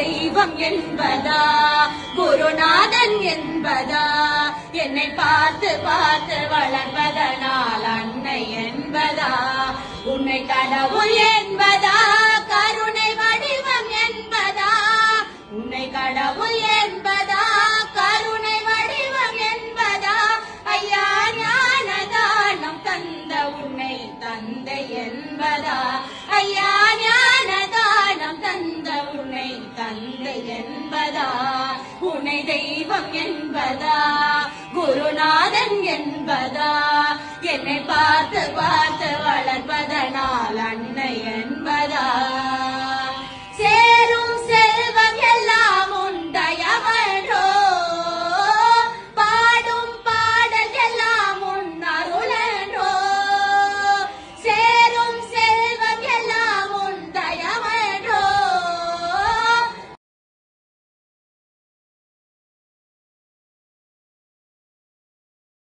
தெய்வம் என்பதா? குருநாதன் என்பதா? என்னை பார்த்து பார்த்து வளர்வதனால் அன்னை என்பதா? உன்னை கடவுள் என்பதா? கருணை வடிவம் என்பதா? உன்னை கடவுள் என்பதா? கருணை வடிவம் என்பதா? ஐயா ஞானதானம் தந்த உன்னை தந்தை என்பதா? ஐயா தந்தை என்பதா? உனை தெய்வம் என்பதா? குருநாதன் என்பதா? என்னை பார்த்து பார்த்து வளர்ப்பதனால் அன்னை என்பதா?